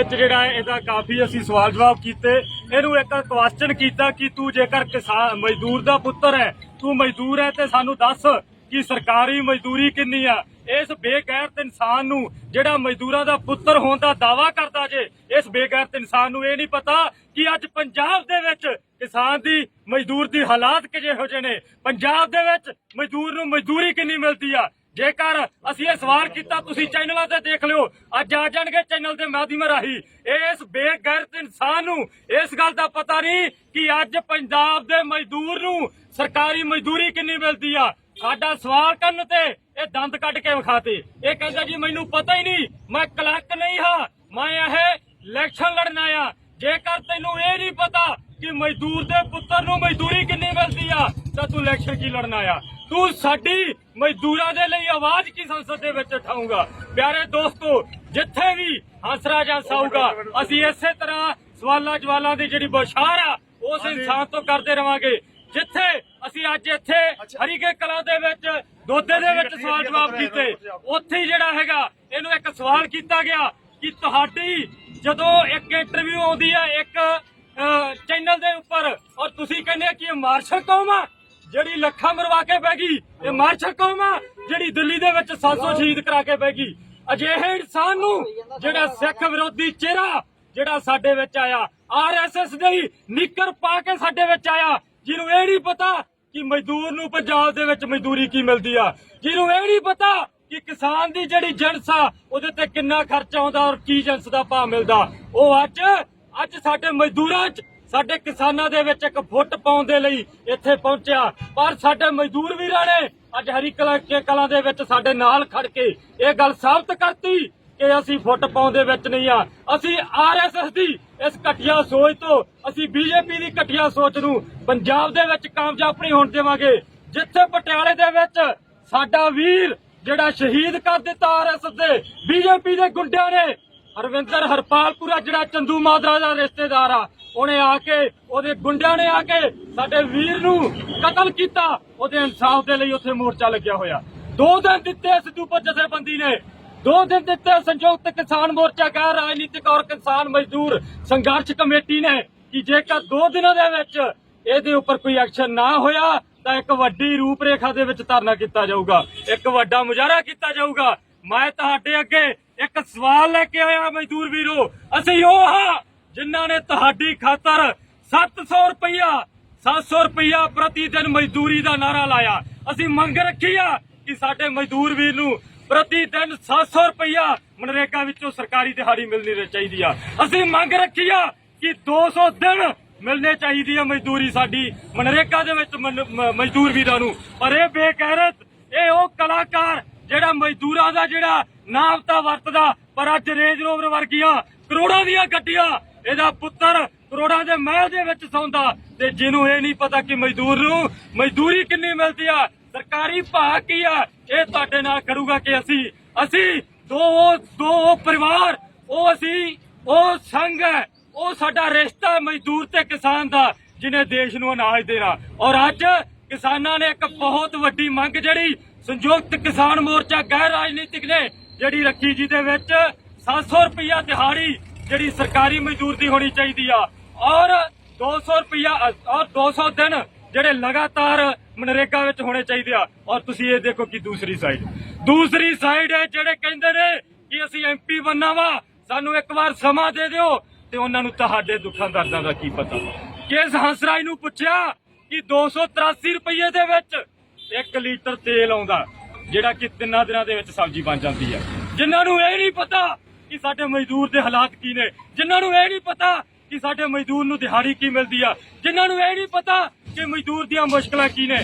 ਵਿੱਚ ਜਿਹੜਾ ਇਹਦਾ ਕਾਫੀ ਅਸੀਂ ਸਵਾਲ ਜਵਾਬ ਕੀਤੇ। ਇਹਨੂੰ ਇੱਕ ਕੁਐਸਚਨ ਕੀਤਾ ਕਿ ਤੂੰ ਜੇਕਰ ਕਿਸਾਨ, ਮਜ਼ਦੂਰ ਦਾ ਪੁੱਤਰ ਹੈ, ਤੂੰ ਮਜ਼ਦੂਰ ਹੈ ਤੇ ਸਾਨੂੰ ਦੱਸ ਕਿ ਸਰਕਾਰੀ ਮਜ਼ਦੂਰੀ ਕਿੰਨੀ ਆ? ਇਸ ਬੇਗੈਰਤ ਇਨਸਾਨ ਨੂੰ ਜਿਹੜਾ ਮਜ਼ਦੂਰਾਂ ਦਾ ਪੁੱਤਰ ਹੋਣ ਦਾ ਦਾਵਾ ਕਰਦਾ ਜੇ, ਇਸ ਬੇਗੈਰਤ ਇਨਸਾਨ ਨੂੰ ਇਹ ਨਹੀਂ ਪਤਾ ਕਿ ਅੱਜ ਪੰਜਾਬ ਦੇ ਵਿੱਚ ਕਿਸਾਨ ਦੀ, ਮਜ਼ਦੂਰ ਦੀ ਹਾਲਾਤ ਕਿਹੋ ਜਿਹੇ ਨੇ? ਪੰਜਾਬ ਦੇ ਵਿੱਚ ਮਜ਼ਦੂਰ ਨੂੰ ਮਜ਼ਦੂਰੀ ਕਿੰਨੀ ਮਿਲਦੀ ਆ? ਜੇਕਰ ਅਸੀਂ ਇਹ ਸਵਾਲ ਕੀਤਾ, ਤੁਸੀਂ ਚੈਨਲਾਂ ਤੇ ਦੇਖ ਲਿਓ। ਅੱਜ ਆ ਜਾਣਗੇ ਚੈਨਲ ਦੇ ਮਾਧਿਅਮ ਰਾਹੀਂ। ਇਸ ਬੇਗੈਰਤ ਇਨਸਾਨ ਨੂੰ ਇਸ ਗੱਲ ਦਾ ਪਤਾ ਨਹੀਂ ਕਿ ਅੱਜ ਪੰਜਾਬ ਦੇ ਮਜ਼ਦੂਰ ਨੂੰ ਸਰਕਾਰੀ ਮਜ਼ਦੂਰੀ ਕਿੰਨੀ ਮਿਲਦੀ ਆ। ਸਾਡਾ ਸਵਾਲ ਕਰਨ ਤੇ ਇਹ ਦੰਦ ਕੱਢ ਕੇ ਵਿਖਾਤੇ। ਇਹ ਕਹਿੰਦਾ ਜੀ, ਮੈਨੂੰ ਪਤਾ ਹੀ ਨਹੀਂ, ਮੈਂ ਕਲਰਕ ਨਹੀਂ ਹਾਂ, ਮੈਂ ਇਹ ਇਲੈਕਸ਼ਨ ਲੜਨ ਆਇਆ। ਜੇਕਰ ਤੈਨੂੰ ਇਹ ਨਹੀਂ ਪਤਾ ਕਿ ਮਜ਼ਦੂਰ ਦੇ ਪੁੱਤਰ ਨੂੰ ਮਜ਼ਦੂਰੀ ਕਿੰਨੀ ਮਿਲਦੀ ਆ, ਤਾਂ ਤੂੰ ਇਲੈਕਸ਼ਨ ਕੀ ਲੜਨ ਆਇਆ। ਤੂੰ ਸਾਡੀ ਮਜ਼ਦੂਰਾਂ ਦੇ ਲਈ ਆਵਾਜ਼ ਕੀ ਸੰਸਦ ਦੇ ਵਿੱਚ ਉਠਾਊਗਾ? ਪਿਆਰੇ ਦੋਸਤੋ ਜਿੱਥੇ ਵੀ ਹੰਸਰਾਜ ਹੰਸ ਆਊਗਾ ਅਸੀਂ ਇਸੇ ਤਰ੍ਹਾਂ ਸਵਾਲਾਂ ਜਵਾਲਾਂ ਦੀ ਜਿਹੜੀ ਬੌਛਾਰ ਆ ਉਸ ਇਨਸਾਨ ਤੋਂ ਕਰਦੇ ਰਵਾਂਗੇ। ਜਿੱਥੇ ਅਸੀਂ ਅੱਜ ਇੱਥੇ ਹਰੀਕੇ ਕਲਾਂ ਦੇ ਵਿੱਚ ਦੋਦੇ ਦੇ ਵਿੱਚ ਸਵਾਲ ਜਵਾਬ ਕੀਤੇ। ਉੱਥੇ ਜਿਹੜਾ ਹੈਗਾ ਇਹਨੂੰ ਇੱਕ ਸਵਾਲ ਕੀਤਾ ਗਿਆ ਕਿ ਤੁਹਾਡੀ ਜਦੋਂ ਇੱਕ ਇੰਟਰਵਿਊ ਆਉਂਦੀ ਹੈ ਇੱਕ ਚੈਨਲ ਦੇ ਉੱਪਰ ਔਰ ਤੁਸੀਂ ਕਹਿੰਦੇ ਕਿ ਇਹ ਮਾਰਸ਼ਲ ਕੌਮ ਆ? ਜਿਹੜੀ ਲੱਖਾਂ ਮਰਵਾ ਕੇ ਬਹਿ ਗਈ, ਇਹ ਮਾਰਸ਼ਲ ਕੌਮ ਆ ਜਿਹੜੀ ਦਿੱਲੀ ਦੇ ਵਿੱਚ 700 ਸ਼ਹੀਦ ਕਰਾ ਕੇ ਬਹਿ ਗਈ। ਅਜਿਹੇ ਇਨਸਾਨ ਨੂੰ ਜਿਹੜਾ ਸਿੱਖ ਵਿਰੋਧੀ ਚਿਹਰਾ ਜਿਹੜਾ ਸਾਡੇ ਵਿੱਚ ਆਇਆ ਆਰਐਸਐਸ ਦੀ ਨਿੱਕਰ ਪਾ ਕੇ ਸਾਡੇ ਵਿੱਚ ਆਇਆ, ਜਿਹਨੂੰ ਇਹ ਨਹੀਂ ਪਤਾ ਕਿ ਮਜ਼ਦੂਰ ਨੂੰ ਪੰਜਾਬ ਦੇ ਵਿੱਚ ਮਜ਼ਦੂਰੀ ਕੀ ਮਿਲਦੀ ਆ, ਜਿਹਨੂੰ ਇਹ ਨਹੀਂ ਪਤਾ ਕਿ ਕਿਸਾਨ ਦੀ ਜਿਹੜੀ ਜਿਣਸ ਆ, ਉਹਦੇ ਤੇ ਕਿੰਨਾ ਖਰਚਾ ਆਉਂਦਾ ਔਰ ਕੀ ਜਿਣਸ ਦਾ ਭਾਅ ਮਿਲਦਾ। ਉਹ ਅੱਜ ਅੱਜ ਸਾਡੇ ਮਜ਼ਦੂਰਾਂ 'ਚ ਸਾਡੇ ਕਿਸਾਨਾਂ ਦੇ ਵਿੱਚ ਇੱਕ ਫੁੱਟ ਪਾਉਣ ਦੇ ਲਈ ਇੱਥੇ ਪਹੁੰਚਿਆ। ਪਰ ਸਾਡੇ ਮਜ਼ਦੂਰ ਵੀਰਾਂ ਨੇ ਅੱਜ ਹਰੀ ਕਲਾ ਕੇ ਕਲਾਂ ਦੇ ਵਿੱਚ ਸਾਡੇ ਨਾਲ ਖੜ ਕੇ ਇਹ ਗੱਲ ਸਾਬਤ ਕਰਤੀ ਕਿ ਅਸੀਂ ਫੁੱਟ ਪਾਉਣ ਦੇ ਵਿੱਚ ਨਹੀਂ ਆ। ਅਸੀਂ ਆਰਐਸਐਸ ਦੀ ਇਸ ਘਟੀਆ ਸੋਚ ਤੋਂ ਅਸੀਂ ਬੀਜੇਪੀ ਦੀ ਘਟੀਆ ਸੋਚ ਨੂੰ ਪੰਜਾਬ ਦੇ ਵਿੱਚ ਕਾਮਯਾਬ ਨਹੀਂ ਹੋਣ ਦੇਵਾਂਗੇ। ਜਿੱਥੇ ਪਟਿਆਲੇ ਦੇ ਵਿੱਚ ਸਾਡਾ ਵੀਰ ਜਿਹੜਾ ਸ਼ਹੀਦ ਕਰ ਦਿੱਤਾ ਆਰਐਸਐਸ ਦੇ ਬੀਜੇਪੀ ਦੇ ਗੁੰਡਿਆਂ ਨੇ, ਹਰਵਿੰਦਰ ਹਰਪਾਲਪੁਰਾ ਜਿਹੜਾ ਚੰਦੂ ਮਾਦਰਾ ਦਾ ਰਿਸ਼ਤੇਦਾਰ ਆ ਉਹਨੇ ਆ ਕੇ, ਉਹਦੇ ਗੁੰਡਿਆਂ ਨੇ ਆ ਕੇ ਸਾਡੇ ਵੀਰ ਨੂੰ ਕਤਲ ਕੀਤਾ। ਉਹਦੇ ਇਨਸਾਫ ਦੇ ਲਈ ਉੱਥੇ ਮੋਰਚਾ ਲੱਗਿਆ ਹੋਇਆ। ਦੋ ਦਿਨ ਦਿੱਤੇ ਸਿੱਧੂ ਜਥੇਬੰਦੀ ਨੇ। ਦੋ ਦਿਨ ਦਿੱਤੇ ਸੰਯੁਕਤ ਕਿਸਾਨ ਮੋਰਚਾ, ਗੈਰ ਰਾਜਨੀਤਿਕ ਔਰ ਕਿਸਾਨ ਮਜ਼ਦੂਰ ਸੰਘਰਸ਼ ਕਮੇਟੀ ਨੇ ਕਿ ਜੇਕਰ ਦੋ ਦਿਨਾਂ ਦੇ ਵਿੱਚ ਇਹਦੇ ਉੱਪਰ ਕੋਈ ਐਕਸ਼ਨ ਨਾ ਹੋਇਆ, ਤਾਂ ਇੱਕ ਵੱਡੀ ਰੂਪਰੇਖਾ ਦੇ ਵਿੱਚ ਧਰਨਾ ਕੀਤਾ ਜਾਊਗਾ। ਇੱਕ ਵੱਡਾ ਮੁਜ਼ਾਹਰਾ ਕੀਤਾ ਜਾਊਗਾ। ਮੈਂ ਤੁਹਾਡੇ ਅੱਗੇ ਇੱਕ ਸਵਾਲ ਲੈ ਕੇ ਆਇਆ, ਮਜ਼ਦੂਰ ਵੀਰੋ। ਅਸੀਂ ਉਹ ਹਾਂ। ਜਿਨ੍ਹਾਂ ਨੇ ਤੁਹਾਡੀ ਖਾਤਰ 700 ਰੁਪਇਆ 700 ਰੁਪਇਆ ਪ੍ਰਤੀ ਦਿਨ ਮਜ਼ਦੂਰੀ ਦਾ ਨਾਰਾ ਲਾਇਆ। ਅਸੀਂ ਮੰਗ ਰੱਖੀ ਆ ਕਿ ਸਾਡੇ ਮਜ਼ਦੂਰ ਵੀਰ ਨੂੰ ਪ੍ਰਤੀ ਦਿਨ 700 ਰੁਪਇਆ ਮਨਰੇਗਾ ਵਿੱਚੋਂ ਸਰਕਾਰੀ ਦਿਹਾੜੀ ਮਿਲਣੀ ਚਾਹੀਦੀ ਆ। ਅਸੀਂ ਮੰਗ ਰੱਖੀ ਆ ਕਿ 200 ਦਿਨ ਮਿਲਣੇ ਚਾਹੀਦੀ ਆ ਮਜ਼ਦੂਰੀ ਸਾਡੀ ਮਨਰੇਗਾ ਦੇ ਵਿੱਚ ਮਜ਼ਦੂਰ ਵੀਰਾਂ ਨੂੰ। ਪਰ ਇਹ ਬੇਗੈਰਤ, ਇਹ ਉਹ ਕਲਾਕਾਰ ਜਿਹੜਾ ਮਜ਼ਦੂਰਾਂ ਦਾ ਜਿਹੜਾ ਨਾਮਤਾ ਵਰਤਦਾ, ਪਰ ਅੱਜ ਰੇਂਜ ਰੋਵਰ ਵਰਗੀਆਂ ਕਰੋੜਾਂ ਦੀਆਂ ਗੱਡੀਆਂ ਇਹਦਾ ਪੁੱਤਰ ਕਰੋੜਾਂ ਦੇ ਮਹਿਲ ਦੇ ਵਿੱਚ ਸੌਂਦਾ ਤੇ ਜਿਹਨੂੰ ਇਹ ਨਹੀਂ ਪਤਾ ਕਿ ਮਜ਼ਦੂਰ ਨੂੰ ਮਜ਼ਦੂਰੀ ਕਿੰਨੀ ਮਿਲਦੀ ਆ, ਸਰਕਾਰੀ ਭਾਅ ਕੀ ਆ, ਇਹ ਤੁਹਾਡੇ ਨਾਲ ਕਰੂਗਾ ਕਿ ਅਸੀਂ ਅਸੀਂ ਦੋ ਦੋ ਪਰਿਵਾਰ, ਉਹ ਅਸੀਂ, ਉਹ ਸੰਘ ਹੈ, ਉਹ ਸਾਡਾ ਰਿਸ਼ਤਾ ਮਜ਼ਦੂਰ ਤੇ ਕਿਸਾਨ ਦਾ, ਜਿਹਨੇ ਦੇਸ਼ ਨੂੰ ਅਨਾਜ ਦੇਣਾ। ਔਰ ਅੱਜ ਕਿਸਾਨਾਂ ਨੇ ਇੱਕ ਬਹੁਤ ਵੱਡੀ ਮੰਗ ਜਿਹੜੀ ਸੰਯੁਕਤ ਕਿਸਾਨ ਮੋਰਚਾ ਗੈਰ ਰਾਜਨੀਤਿਕ ਨੇ, ਜਿਹੜੀ ਰੱਖੀ ਜਿਹਦੇ ਵਿੱਚ 700 ਰੁਪਇਆ ਦਿਹਾੜੀ ਜਿਹੜੀ ਸਰਕਾਰੀ ਮਜ਼ਦੂਰ ਦੀ ਹੋਣੀ ਚਾਹੀਦੀ ਆ। ਔਰ 200 ਰੁਪਇਆ ਔਰ 200 ਦਿਨ ਜਿਹੜੇ ਲਗਾਤਾਰ ਮਨਰੇਗਾ ਵਿੱਚ ਹੋਣੇ ਚਾਹੀਦੇ ਆ। ਔਰ ਤੁਸੀਂ ਇਹ ਦੇਖੋ ਕਿ ਦੂਸਰੀ ਸਾਈਡ ਦੂਸਰੀ ਸਾਈਡ ਹੈ ਜਿਹੜੇ ਕਹਿੰਦੇ ਨੇ ਕਿ ਅਸੀਂ ਐਮਪੀ ਬੰਨਾ ਵਾ। ਸਾਨੂੰ ਇੱਕ ਵਾਰ ਸਮਾਂ ਦੇ ਦਿਓ ਤੇ ਉਹਨਾਂ ਨੂੰ ਤੁਹਾਡੇ ਦੁੱਖਾਂ ਦਰਦਾਂ ਦਾ ਕੀ ਪਤਾ। ਕਿਸ ਹੰਸਰਾਜ ਨੂੰ ਪੁੱਛਿਆ ਕਿ 283 ਰੁਪਏ ਦੇ ਵਿੱਚ 1 ਲੀਟਰ ਤੇਲ ਆਉਂਦਾ, ਜਿਹੜਾ ਕਿ ਤਿੰਨਾਂ ਦਿਨਾਂ ਦੇ ਵਿੱਚ ਸਬਜ਼ੀ ਬਣ ਜਾਂਦੀ ਹੈ ਜਿਨ੍ਹਾਂ ਨੂੰ ਇਹ ਨਹੀਂ ਪਤਾ ਕਿ ਸਾਡੇ ਮਜ਼ਦੂਰ ਦੇ ਹਾਲਾਤ ਕੀ ਨੇ? ਜਿਨ੍ਹਾਂ ਨੂੰ ਇਹ ਨਹੀਂ ਪਤਾ ਕਿ ਸਾਡੇ ਮਜ਼ਦੂਰ ਨੂੰ ਦਿਹਾੜੀ ਕੀ ਮਿਲਦੀ ਆ, ਜਿਨ੍ਹਾਂ ਨੂੰ ਇਹ ਨਹੀਂ ਪਤਾ ਕਿ ਮਜ਼ਦੂਰ ਦੀਆਂ ਮੁਸ਼ਕਲਾਂ ਕੀ ਨੇ,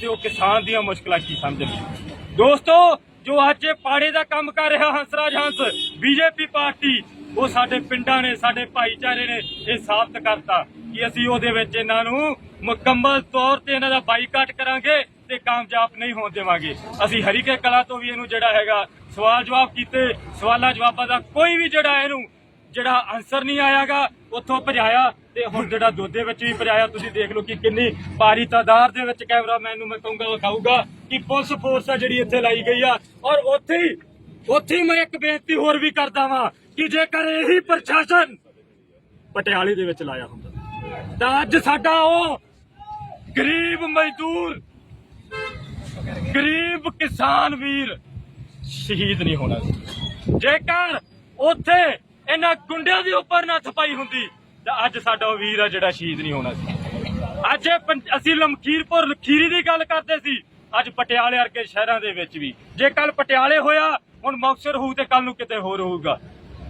ਤੇ ਉਹ ਕਿਸਾਨ ਦੀਆਂ ਮੁਸ਼ਕਲਾਂ ਕੀ ਸਮਝਦੇ ਦੋਸਤੋ, ਜੋ ਅੱਜ ਇਹ ਪਾੜੇ ਦਾ ਕੰਮ ਕਰ ਰਿਹਾ ਹੰਸਰਾਜ ਹੰਸ, ਬੀਜੇਪੀ ਪਾਰਟੀ, ਉਹ ਸਾਡੇ ਪਿੰਡਾਂ ਨੇ, ਸਾਡੇ ਭਾਈਚਾਰੇ ਨੇ ਇਹ ਸਾਬਤ ਕਰਤਾ ਕਿ ਅਸੀਂ ਉਹਦੇ ਵਿੱਚ ਇਹਨਾਂ ਨੂੰ ਮੁਕੰਮਲ ਤੌਰ ਤੇ ਇਹਨਾਂ ਦਾ ਬਾਈਕਾਟ ਕਰਾਂਗੇ। ਤੇ ਕਾਮਯਾਬ ਨਹੀਂ ਹੋਣ ਦੇਵਾਂਗੇ। ਅਸੀਂ ਹਰੀਕੇ ਕਲਾ ਤੋਂ ਵੀ ਇਹਨੂੰ ਜਿਹੜਾ ਹੈਗਾ, ਸਵਾਲ ਜਵਾਬ ਕੀਤੇ। ਸਵਾਲਾਂ ਜਵਾਬਾਂ ਦਾ ਕੋਈ ਵੀ ਜਿਹੜਾ ਇਹਨੂੰ, ਜਿਹੜਾ ਆਨਸਰ ਨਹੀਂ ਆਇਆਗਾ, ਉੱਥੋਂ ਭਜਾਇਆ ਤੇ ਹੁਣ ਜਿਹੜਾ ਦੋਦੇ ਵਿੱਚ ਵੀ ਭਜਾਇਆ। ਤੁਸੀਂ ਦੇਖ ਲਓ ਕਿ ਕਿੰਨੀ ਭਾਰੀ ਤਾਦਾਦ ਦੇ ਵਿੱਚ ਕੈਮਰਾਮੈਨ ਨੂੰ ਮੈਂ ਕਹੂੰਗਾ ਵਿਖਾਊਗਾ ਕਿ ਪੁਲਿਸ ਫੋਰਸ ਆ ਜਿਹੜੀ ਇੱਥੇ ਲਾਈ ਗਈ ਆ। ਔਰ ਉੱਥੇ ਹੀ, ਉੱਥੇ ਮੈਂ ਇੱਕ ਬੇਨਤੀ ਹੋਰ ਵੀ ਕਰਦਾ ਵਾਂ ਕਿ ਜੇਕਰ ਇਹੀ ਪ੍ਰਸ਼ਾਸਨ ਪਟਿਆਲੇ ਦੇ ਵਿੱਚ ਲਾਇਆ ਹੁੰਦਾ, ਤਾਂ ਅੱਜ ਸਾਡਾ ਉਹ ਗਰੀਬ ਮਜ਼ਦੂਰ ਗਰੀਬ ਕਿਸਾਨ ਵੀਰ ਸ਼ਹੀਦ ਨਹੀਂ ਹੋਣਾ ਸੀ। ਜੇਕਰ ਉੱਥੇ ਇਹਨਾਂ ਗੁੰਡਿਆਂ ਦੇ ਉੱਪਰ ਨਾ ਥਪਾਈ ਹੁੰਦੀ, ਤਾਂ ਅੱਜ ਸਾਡਾ ਉਹ ਵੀਰ ਆ ਜਿਹੜਾ ਸ਼ਹੀਦ ਨਹੀਂ ਹੋਣਾ ਸੀ। ਅੱਜ ਅਸੀਂ ਲਮਖੀਰਪੁਰ ਲਖੀਰੀ ਦੀ ਗੱਲ ਕਰਦੇ ਸੀ। ਅੱਜ ਪਟਿਆਲੇ ਵਰਗੇ ਸ਼ਹਿਰਾਂ ਦੇ ਵਿੱਚ ਵੀ। ਜੇ ਕੱਲ ਪਟਿਆਲੇ ਹੋਇਆ, ਹੁਣ ਮੁਕਤਸਰ ਹੋਊ ਤੇ ਕੱਲ ਨੂੰ ਕਿਤੇ ਹੋਰ ਹੋਊਗਾ।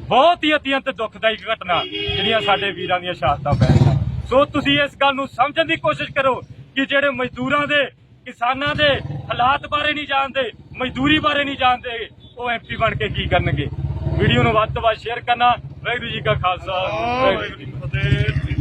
ਬਹੁਤ ਹੀ ਅਤਿਅੰਤ ਦੁਖਦਾਈ ਘਟਨਾ ਜਿਹੜੀਆਂ ਸਾਡੇ ਵੀਰਾਂ ਦੀਆਂ ਸ਼ਹਾਦਤਾਂ ਪੈ ਸੋ ਤੁਸੀਂ ਇਸ ਗੱਲ ਨੂੰ ਸਮਝਣ ਦੀ ਕੋਸ਼ਿਸ਼ ਕਰੋ ਕਿ ਜਿਹੜੇ ਮਜ਼ਦੂਰਾਂ ਦੇ, ਕਿਸਾਨਾਂ ਦੇ ਹਾਲਾਤ ਬਾਰੇ ਨਹੀਂ ਜਾਣਦੇ, ਮਜ਼ਦੂਰੀ ਬਾਰੇ ਨਹੀਂ ਜਾਣਦੇ ਉਹ ਐਮਪੀ ਬਣ ਕੇ ਕੀ ਕਰਨਗੇ? ਵੀਡੀਓ ਨੂੰ ਵੱਧ ਤੋਂ ਵੱਧ ਸ਼ੇਅਰ ਕਰਨਾ। ਵਾਹਿਗੁਰੂ ਜੀ ਕਾ ਖਾਲਸਾ, ਵਾਹਿਗੁਰੂ ਜੀ ਕੀ ਫਤਿਹ।